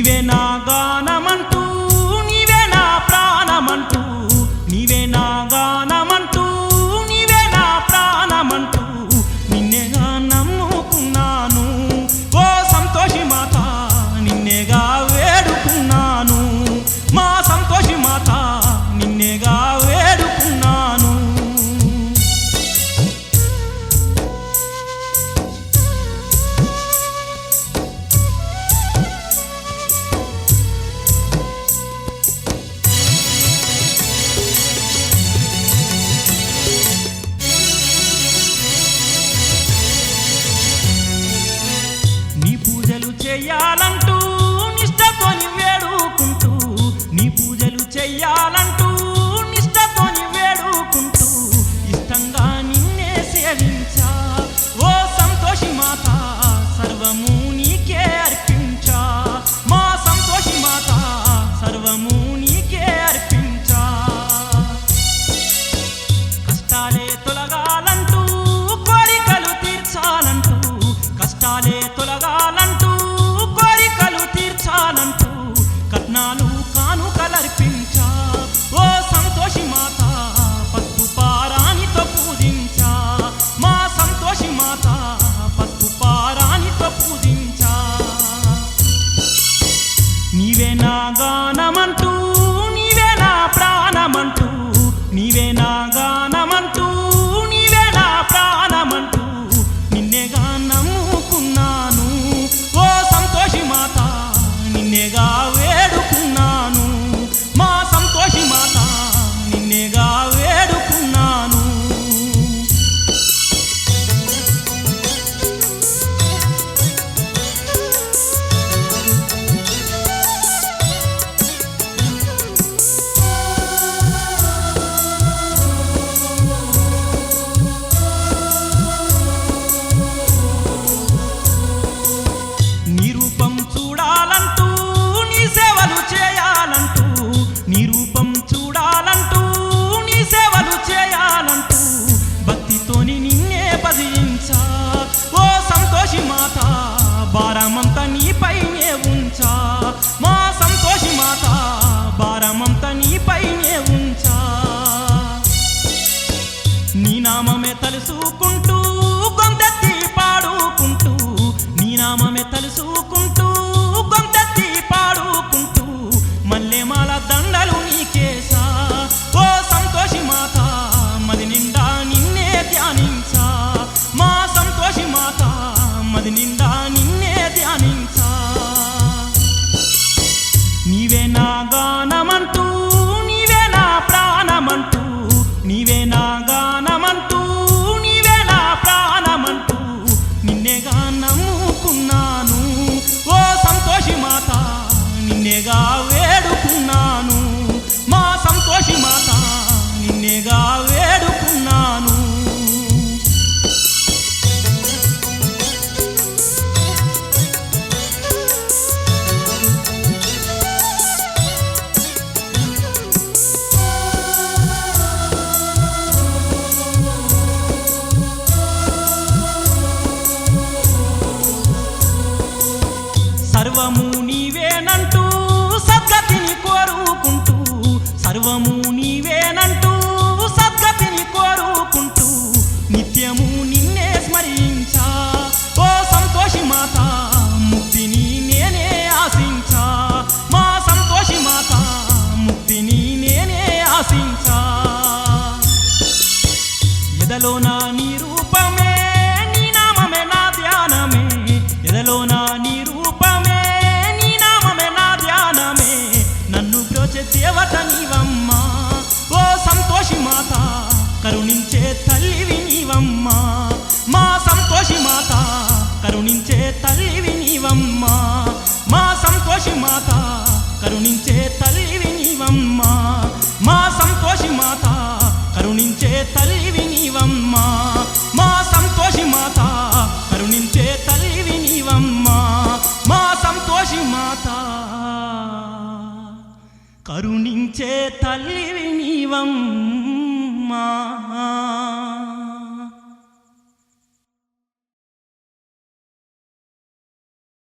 இவனாகானமன் చెయ్యాలంటూ నిష్టతోని వేడుకుంటూ నీ పూజలు చెయ్యాలంటూ నిష్టతోని వేడుకుంటూ ఇష్టంగా నిన్నే సేవించా. ఓ సంతోషి మాత సర్వము నీవే నా గానమంటూ నీవే నా ప్రాణమంటూ నీవే సర్వము నీవేనంటూ సద్గతిని కోరుకుంటూ సర్వము కరుణించే తల్లివి నీవమ్మ. మా సంతోషి మాత కరుణించే తల్లివి నీవమ్మ. మా సంతోషి మాత కరుణించే తల్లివి నీవమ్మ. మా సంతోషి మాత కరుణించే తల్లివి నీవమ్మ.